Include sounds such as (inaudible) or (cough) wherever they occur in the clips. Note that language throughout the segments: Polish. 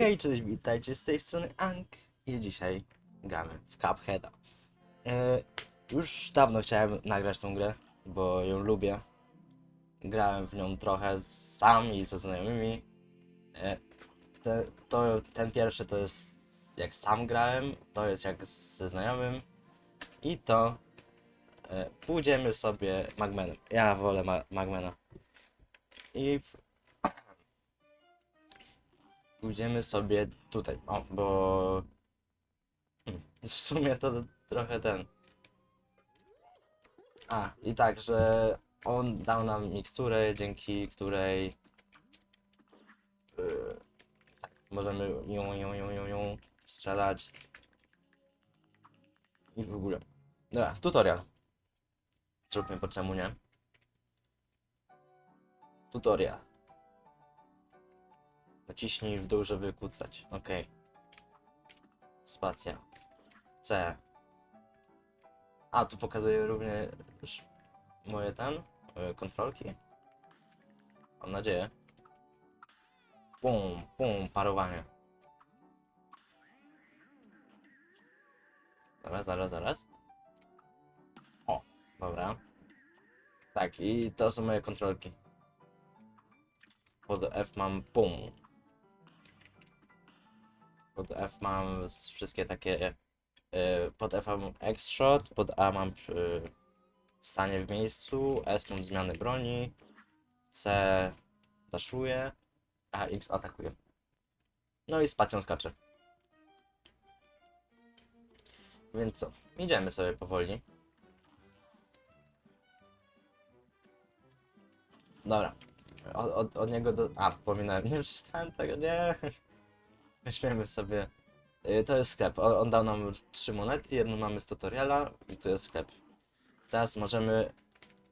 Hej, cześć, witajcie z tej strony Ank i dzisiaj gramy w Cupheada. E, już dawno chciałem nagrać tą grę, bo ją lubię. Grałem w nią trochę sam i ze znajomymi. E, te, to, ten pierwszy to jest jak sam grałem, to jest jak ze znajomym i to e, pójdziemy sobie Magmanem. Ja wolę ma. I pójdziemy sobie tutaj, o, bo w sumie to trochę ten. A, i tak, że on dał nam miksturę, dzięki której yy, tak, możemy ją, ją, ją, ją, ją strzelać i w ogóle. Dobra, tutorial. Zróbmy po czemu nie. Tutorial. Naciśnij w dół, żeby kucać. Ok. Spacja. C. A, tu pokazuje również moje ten, y, kontrolki. Mam nadzieję. Pum, pum, parowanie. Zaraz, zaraz, zaraz. O, dobra. Tak, i to są moje kontrolki. Pod F mam pum. Pod F mam wszystkie takie. y, Pod F mam X-Shot, pod A mam y, stanie w miejscu, S mam zmiany broni, C daszuje, a X atakuje. No i spacją skacze. Więc co? Idziemy sobie powoli. Dobra. Od, od, od niego do. A, pominąłem. Nie czytałem tego, nie. Weźmiemy sobie. Y, To jest sklep. On, dał nam trzy monety, jedną mamy z tutoriala i tu jest sklep. Teraz możemy,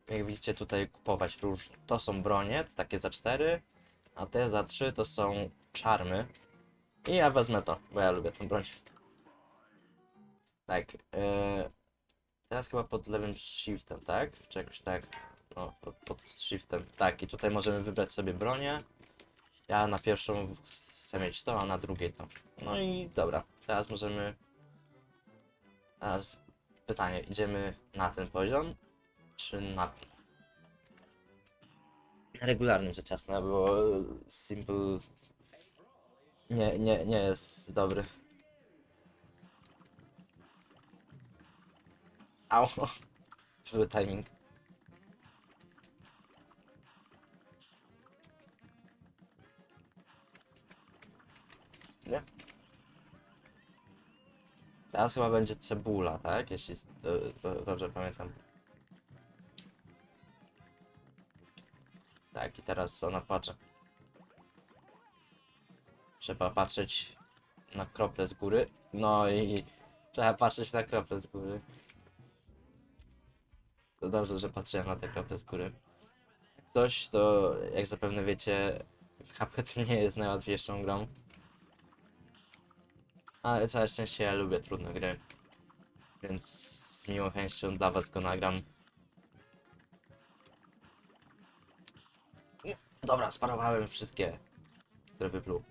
jak widzicie, tutaj kupować różne. To są bronie, takie za 4, a te za 3 to są czarmy. I ja wezmę to, bo ja lubię tą broń. Tak. Yy, teraz chyba pod lewym shiftem, tak? Czy jakoś tak? No, pod, pod shiftem. Tak, i tutaj możemy wybrać sobie bronię. Ja na pierwszą chcę mieć to, a na drugiej to. No i dobra, teraz możemy. Teraz pytanie, idziemy na ten poziom, czy na regularnym rzecz jasna, bo simple nie, nie, nie jest dobry. Au, (laughs) zły timing. Nie? Teraz chyba będzie cebula, tak? Jeśli to, to dobrze pamiętam. Tak, i teraz ona patrzy. Trzeba patrzeć na krople z góry. No i trzeba patrzeć na krople z góry. To dobrze, że patrzyłem na te krople z góry. Coś to, jak zapewne wiecie, (laughs) Cuphead nie jest najłatwiejszą grą. Ale całe szczęście ja lubię trudne gry. Więc z miłą chęcią dla was go nagram. Nie, Dobra, sparowałem wszystkie, które wypluł.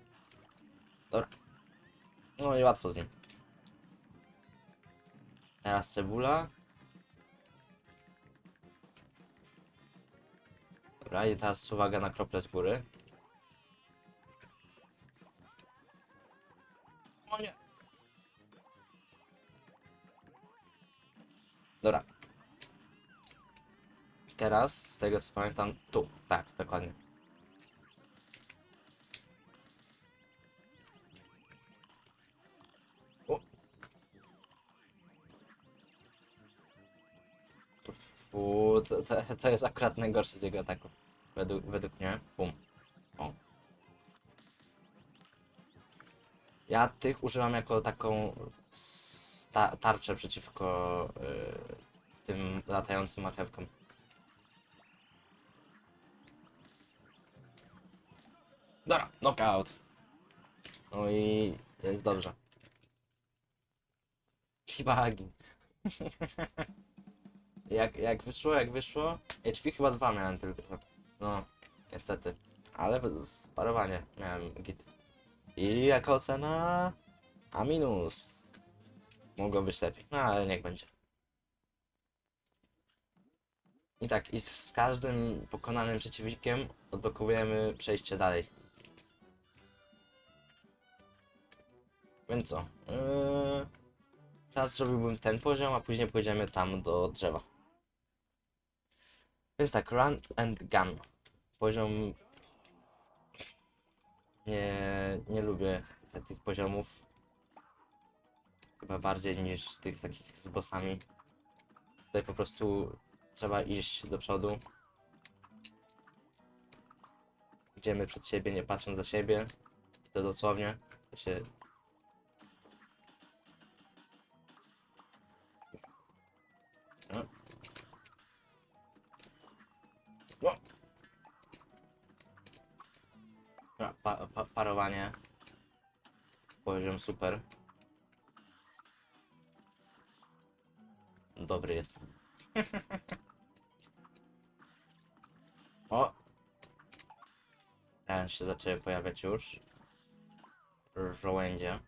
Dobra. No i łatwo z nim. Teraz cebula. Dobra, i teraz uwaga na krople z góry. Teraz, z tego co pamiętam, tu. Tak, dokładnie. O. To, to, jest akurat najgorszy z jego ataków. Według, według mnie. Bum. O. Ja tych używam jako taką tarczę przeciwko y, tym latającym marchewkom. Dobra, knockout. No i jest dobrze. Kibagi. (laughs) jak, jak wyszło, jak wyszło? HP chyba dwa miałem tylko. No, niestety. Ale sparowanie miałem git. I jaka ocena? A minus. Mogło być lepiej, no ale niech będzie. I tak, i z każdym pokonanym przeciwnikiem odblokowujemy przejście dalej. Więc co? Yy, teraz zrobiłbym ten poziom, a później pójdziemy tam do drzewa. Więc tak, run and gun. Poziom... Nie, nie lubię te, tych poziomów. Chyba bardziej niż tych takich z bossami. Tutaj po prostu trzeba iść do przodu. Idziemy przed siebie, nie patrząc za siebie. To dosłownie. To się... Pa, pa, parowanie. Poziom super. Dobry jestem. (laughs) o! Teraz się zaczęły pojawiać już. Żołędzie.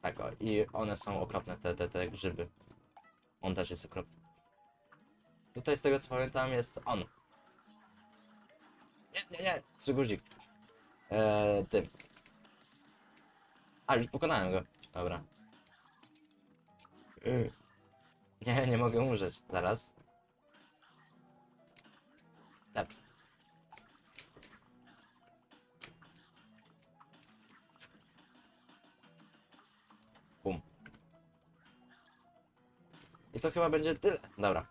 Tak o, i one są okropne, te, te, te grzyby. On też jest okropny. Tutaj z tego co pamiętam jest on. Nie, nie, nie, zły guzik. Eee, tym. A, już pokonałem go. Dobra. Y. Nie, nie mogę umrzeć. Zaraz. Tak. I to chyba będzie tyle. Dobra.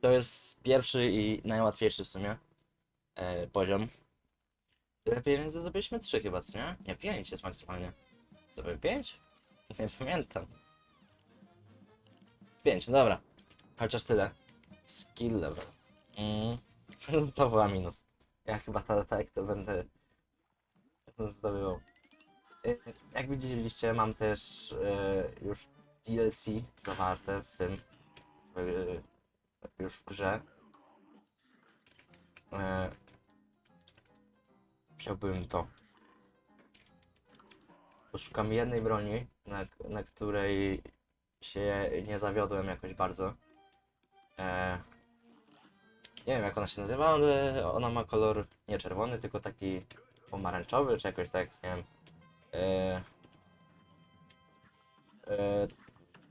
To jest pierwszy i najłatwiejszy w sumie e, poziom. Tyle pieniędzy zdobyliśmy? Trzy chyba, co nie? Nie, pięć jest maksymalnie. Zdobyłem pięć? (laughs) Nie pamiętam. Pięć, dobra. Chociaż tyle. Skill level. Mm. (laughs) to była minus. Ja chyba ta, tak to będę zdobywał. Y, Jak widzieliście, mam też y, już DLC zawarte w tym już w grze. E, wziąłbym to. Poszukam jednej broni, na, na której się nie zawiodłem jakoś bardzo. E, nie wiem jak ona się nazywa, ale ona ma kolor nie czerwony, tylko taki pomarańczowy, czy jakoś tak, nie wiem. E,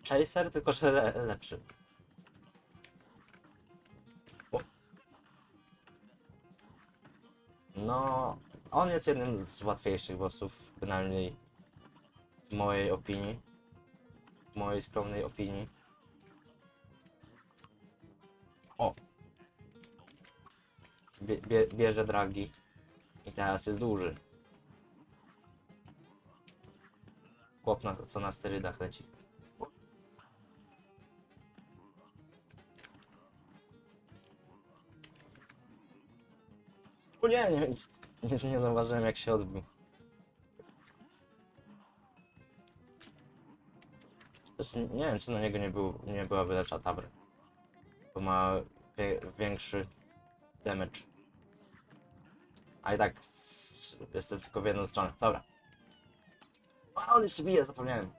Chaser, tylko że le, lepszy. No, on jest jednym z łatwiejszych bossów, bynajmniej w mojej opinii. W mojej skromnej opinii. O! Bie, bie, bierze dragi. I teraz jest duży. Chłop na, co na sterydach leci. O nie, nie, nie, nie zauważyłem jak się odbił. Nie wiem, czy na niego nie, był, nie byłaby lepsza tabra. Bo ma wie, większy damage. A i tak jestem tylko w jedną stronę. Dobra. A on jeszcze bije, zapomniałem.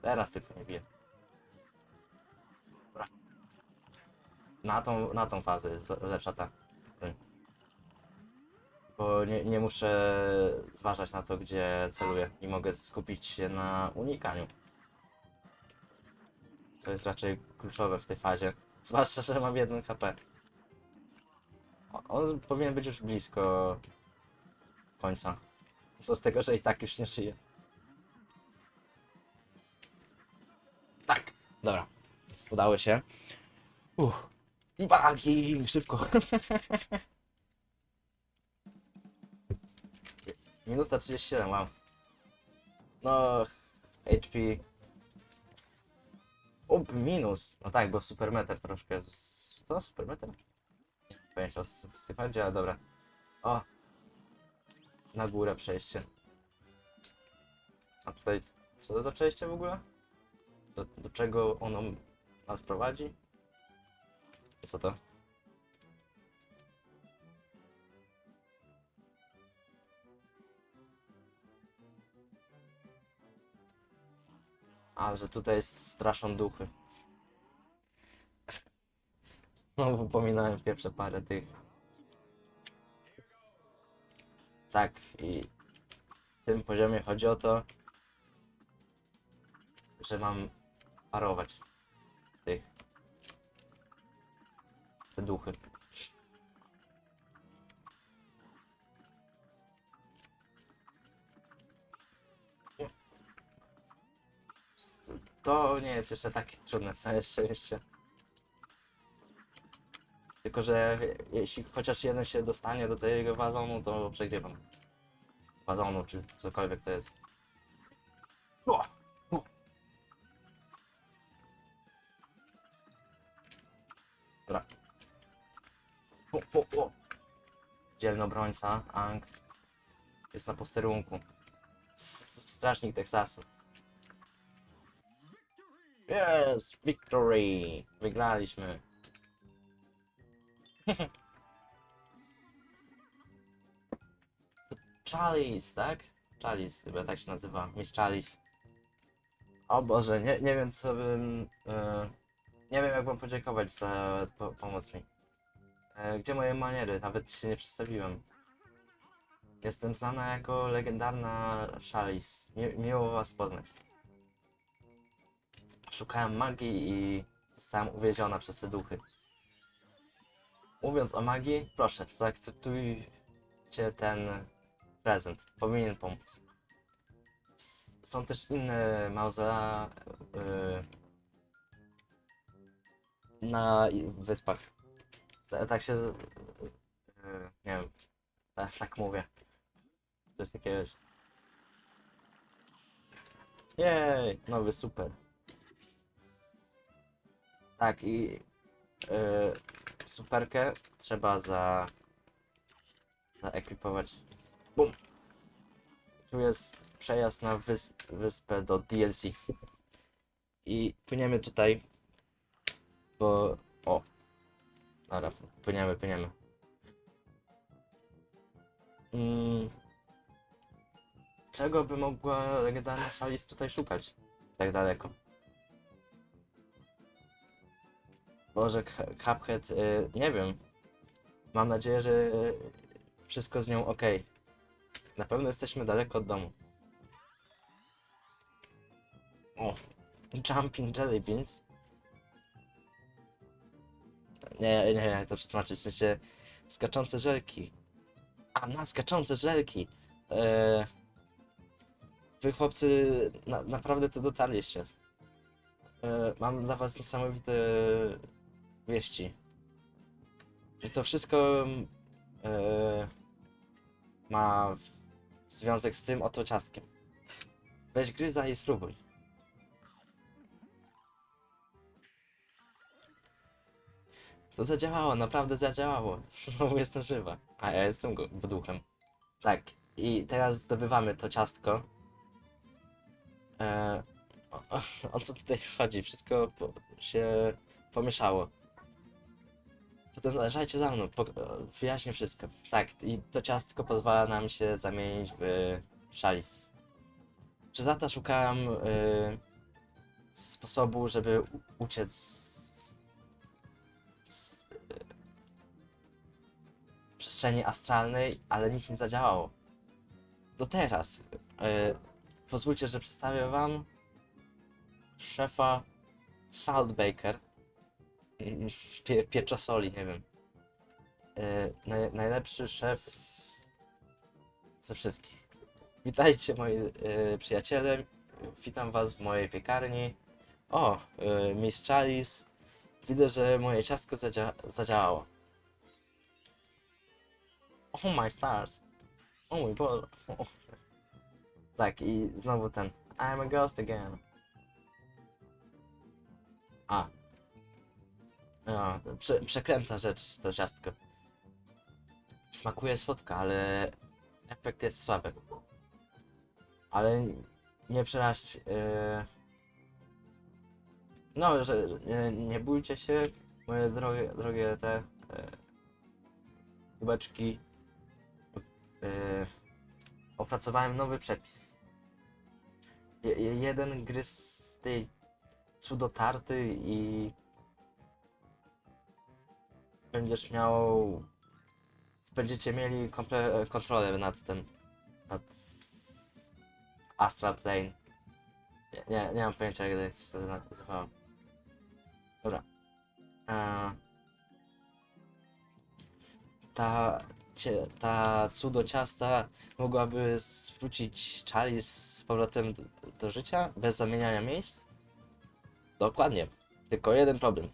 Teraz tylko nie bije. Dobra. Na tą, na tą fazę jest lepsza ta. Bo nie, nie muszę zważać na to, gdzie celuję i mogę skupić się na unikaniu. Co jest raczej kluczowe w tej fazie. (laughs) Zwłaszcza, że mam 1 HP. On powinien być już blisko końca. Co z tego, że i tak już nie żyje. Tak, dobra. Udało się. Uff. Debugging, szybko. (laughs) Minuta 37, wow. No, HP. Up, minus. No tak, bo supermeter troszkę. z- Co? Supermeter? Nie mam pojęcia o co chodzi, ale dobra. O! Na górę przejście. A tutaj, co to za przejście w ogóle? Do, do czego ono nas prowadzi? Co to? A, że tutaj straszą duchy. (laughs) Znowu pominąłem pierwsze parę tych. Tak, i w tym poziomie chodzi o to, że mam parować tych te duchy. To- nie jest jeszcze takie trudne, całe szczęście. Tylko, że jeśli chociaż jeden się dostanie do tego wazonu, to przegrywam. Wazonu, czy cokolwiek to jest. O! O! Dobra. O, o. Dzielny obrońca, Ang. Jest na posterunku. S strażnik Teksasu. Yes! Victory! Wygraliśmy. To (laughs) Chalice, tak? Chalice, chyba tak się nazywa. Miss Chalice. O Boże, nie, nie wiem co bym... e, nie wiem jak wam podziękować za po, pomoc mi. E, gdzie moje maniery? Nawet się nie przedstawiłem. Jestem znana jako legendarna Chalice. Mi, miło was poznać. Szukałem magii i zostałem uwiedziona przez te duchy. Mówiąc o magii, proszę, zaakceptujcie ten prezent. Powinien pomóc. S- są też inne mauzolea yy, na wyspach. Ta- tak się. Yy, nie wiem. ta- Tak mówię. Coś takiego. Jej, nowy super. Tak i yy, superkę trzeba za zaekwipować. Bum. Tu jest przejazd na wys wyspę do DLC. I płyniemy tutaj, bo... O! Dobra, płyniemy, płyniemy. Mm. Czego by mogła legendarna Shalis tutaj szukać? Tak daleko. Boże, Cuphead, y, nie wiem. Mam nadzieję, że y, wszystko z nią ok. Na pewno jesteśmy daleko od domu. O, Jumping Jelly Beans. Nie, nie, nie, to przetłumaczyć, w sensie skaczące żelki. A, na skaczące żelki. E, wy chłopcy na, naprawdę to dotarliście. E, mam dla was niesamowite wieści. I to wszystko e, ma w, związek z tym oto ciastkiem. Weź gryza i spróbuj. To zadziałało, naprawdę zadziałało. (laughs) Znowu jestem żywa. A ja jestem duchem. Tak, i teraz zdobywamy to ciastko. E, o, o, o co tutaj chodzi? Wszystko po, się pomieszało. Potem leżajcie za mną, po, wyjaśnię wszystko. Tak, i to ciastko pozwala nam się zamienić w szalis. Przez lata szukałem y, sposobu, żeby uciec z, z y, przestrzeni astralnej, ale nic nie zadziałało. Do teraz. Y, pozwólcie, że przedstawię wam szefa Saltbaker. Pie, pieczosoli, nie wiem. E, naj, najlepszy szef ze wszystkich. Witajcie moi e, przyjaciele. Witam was w mojej piekarni. O, e, Miss Chalice. Widzę, że moje ciastko zadzia zadziałało. Oh my stars. O mój Boże. Tak, i znowu ten. I'm a ghost again. A, no, prze, przeklęta rzecz to ciastko. Smakuje słodko, ale efekt jest słaby. Ale nie przeraźć. Yy... No, że nie, nie bójcie się, moje drogie, drogie te e, kubeczki. E, opracowałem nowy przepis. Je- jeden gryz z tej cudotarty i będziesz miał będziecie mieli komple, kontrolę nad tym nad Astral Plane nie, nie, nie mam pojęcia jak to się nazywało dobra ta cie, ta cudo ciasta mogłaby zwrócić Charlie z powrotem do, do życia bez zamieniania miejsc? Dokładnie. Tylko jeden problem.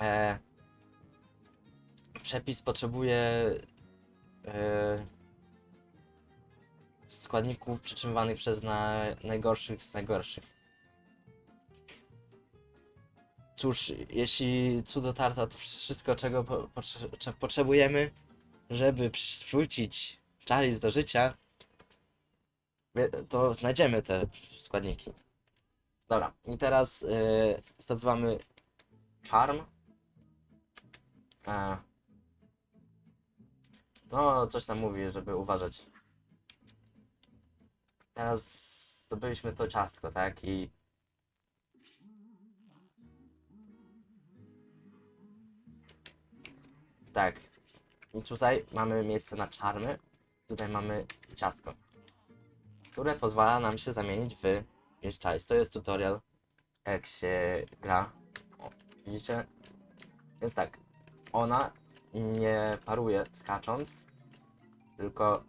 E, przepis potrzebuje e, składników przytrzymywanych przez na, najgorszych z najgorszych. Cóż, jeśli cudo tarta to wszystko, czego po, cze- potrzebujemy, żeby przywrócić Charlie do życia, to znajdziemy te składniki. Dobra, i teraz y, zdobywamy charm. E, no, coś tam mówi, żeby uważać. Teraz zdobyliśmy to ciastko, tak? I tak. I tutaj mamy miejsce na czarmy. Tutaj mamy ciastko, które pozwala nam się zamienić w jeszcze To jest tutorial, jak się gra. O, widzicie? Więc tak, ona nie paruje skacząc, tylko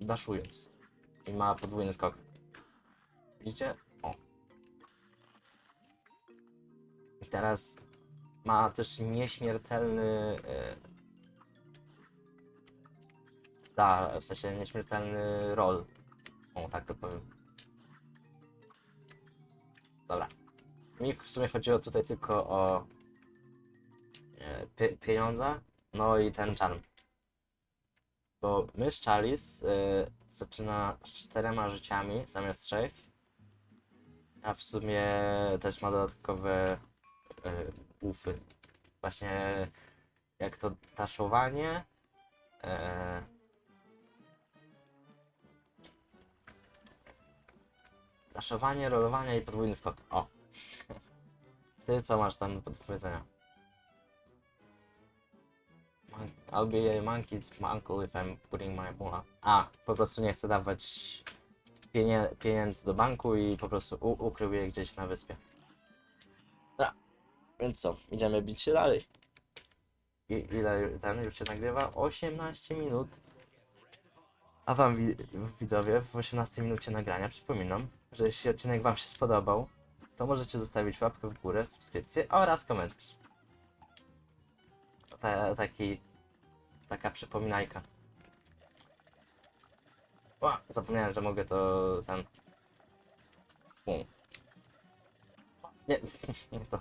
daszując. I ma podwójny skok. Widzicie? O. I teraz ma też nieśmiertelny. E, da, w sensie nieśmiertelny roll. O, tak to powiem. Dobra. Mi w sumie chodziło tutaj tylko o pie pieniądze, no i ten charm. Bo mysz Chalice e, zaczyna z czterema życiami zamiast trzech. A w sumie też ma dodatkowe e, buffy. Właśnie jak to daszowanie. E, daszowanie, rolowanie i podwójny skok. O. (laughs) Ty co masz tam do powiedzenia? I'll be a monkey's uncle if I'm putting my mula. A, po prostu nie chcę dawać pienie pieniędzy do banku i po prostu ukrył je gdzieś na wyspie. Dobra, więc co, idziemy bić się dalej. I ile ten już się nagrywa? 18 minut. A wam wi widzowie w 18 minucie nagrania przypominam, że jeśli odcinek wam się spodobał, to możecie zostawić łapkę w górę, subskrypcję oraz komentarz. Ta, taki, taka przypominajka. O, zapomniałem, że mogę to ten. Bum. Nie, (laughs) nie to.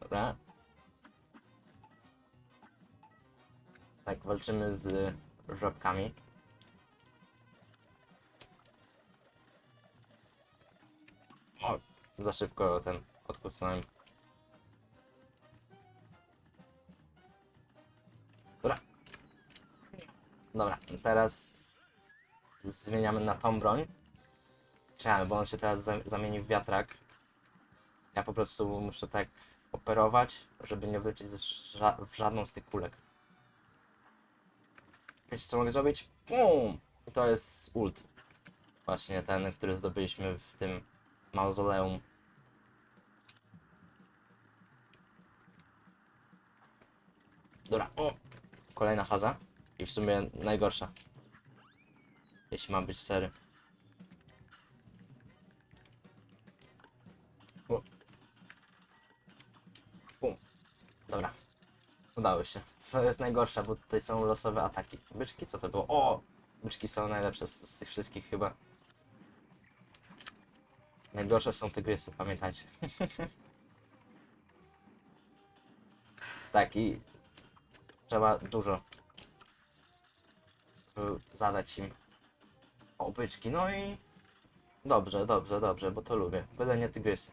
Dobra. Tak, walczymy z żabkami. O, za szybko ten odkucnąłem. Dobra, teraz zmieniamy na tą broń. Czekamy, bo on się teraz za- zamieni w wiatrak. Ja po prostu muszę tak operować, żeby nie wlecieć w żadną z tych kulek. Wiecie co mogę zrobić? Bum! I to jest ult. Właśnie ten, który zdobyliśmy w tym mauzoleum. Dobra, o! Kolejna faza. I w sumie najgorsza. Jeśli mam być szczery. O. Bum. Dobra. Udało się. To jest najgorsza, bo tutaj są losowe ataki. Byczki, co to było? O! Byczki są najlepsze z, z tych wszystkich chyba. Najgorsze są tygrysy, pamiętajcie. (laughs) tak i trzeba dużo zadać im obyczki. No i Dobrze, dobrze, dobrze, bo to lubię. Byle nie tygrysy.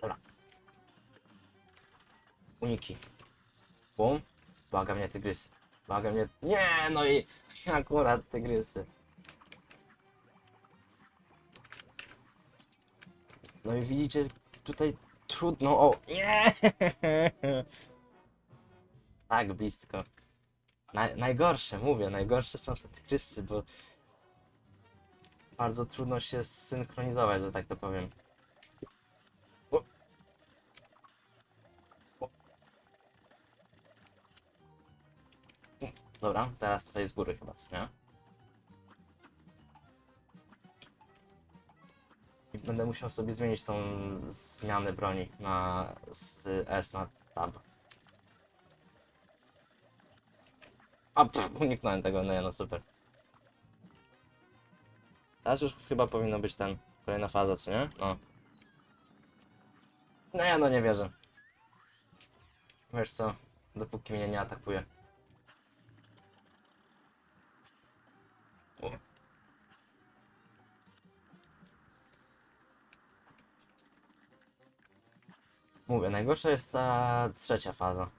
Dobra. Uniki. Bum. Błagam mnie tygrysy. Błagam mnie... Nie, no i (laughs) akurat tygrysy. No i widzicie, tutaj trudno... O, nie! (laughs) Tak, blisko. Naj, najgorsze, mówię, najgorsze są te tygrysy, bo bardzo trudno się zsynchronizować, że tak to powiem. Dobra, teraz tutaj z góry chyba, co nie? I będę musiał sobie zmienić tą zmianę broni na z S na tab. A, pff, uniknąłem tego, no, no super. Teraz już chyba powinno być ten, kolejna faza, co nie? No. No ja no nie wierzę. Wiesz co, dopóki mnie nie atakuje. Mówię, najgorsza jest ta trzecia faza.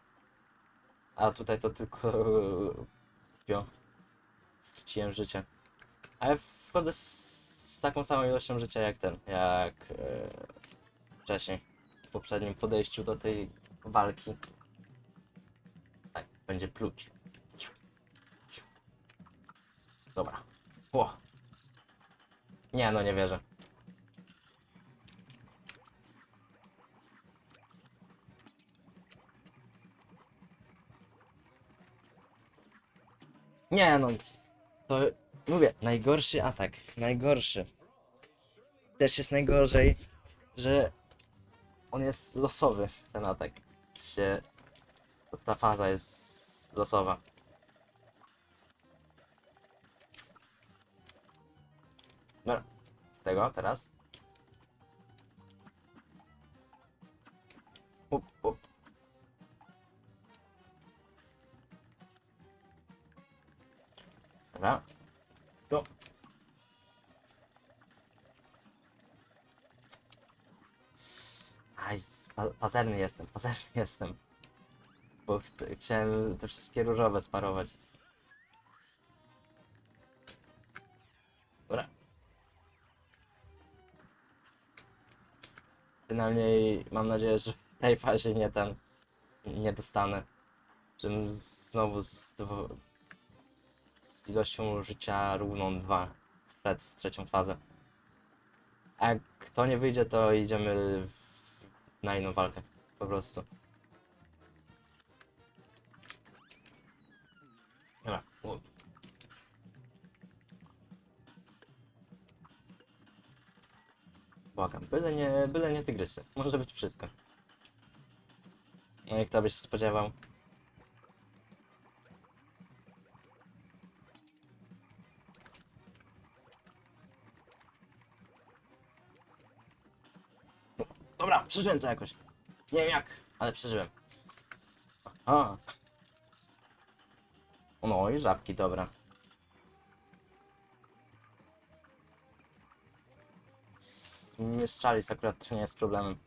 A tutaj to tylko (laughs) pio. Straciłem życie. Ale wchodzę z, z taką samą ilością życia jak ten, jak e, wcześniej. W poprzednim podejściu do tej walki. Tak, będzie pluć. Dobra. O. Nie, no nie wierzę. Nie no, to mówię, najgorszy atak, najgorszy. Też jest najgorzej, że on jest losowy, ten atak. To ta faza jest losowa. No, tego teraz. Up, up. Dobra. No. Aj, pa pazerny jestem, pazerny jestem. Bo ch chciałem te wszystkie różowe sparować. Dobra. Przynajmniej mam nadzieję, że w tej fazie nie ten, nie dostanę. Żebym znowu z, z ilością życia równą 2 wszedł w trzecią fazę. A jak to nie wyjdzie, to idziemy w, na inną walkę. Po prostu. Dobra. Błagam, byle nie, byle nie tygrysy. Może być wszystko. No i kto by się spodziewał? Przeżyłem to jakoś. Nie wiem jak, ale przeżyłem. Aha. No i żabki, dobra. Mistrzalis akurat nie jest problemem.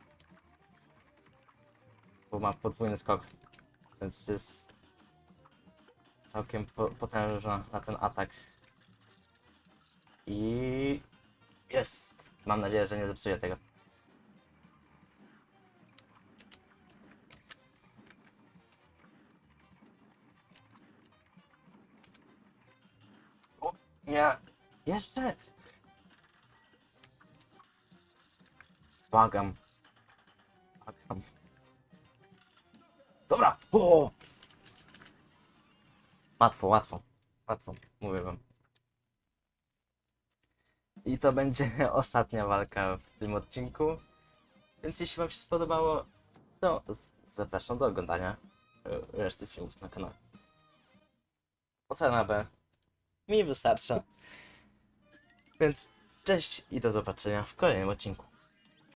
Bo ma podwójny skok. Więc jest całkiem po potężna na ten atak. I jest. Mam nadzieję, że nie zepsuję tego. Nie. Jeszcze. Błagam. Błagam. Dobra. O! Łatwo, łatwo. Łatwo, mówię wam. I to będzie (laughs) ostatnia walka w tym odcinku. Więc jeśli wam się spodobało, to zapraszam do oglądania e, reszty filmów na kanale. Ocena B mi wystarcza. Więc cześć i do zobaczenia w kolejnym odcinku.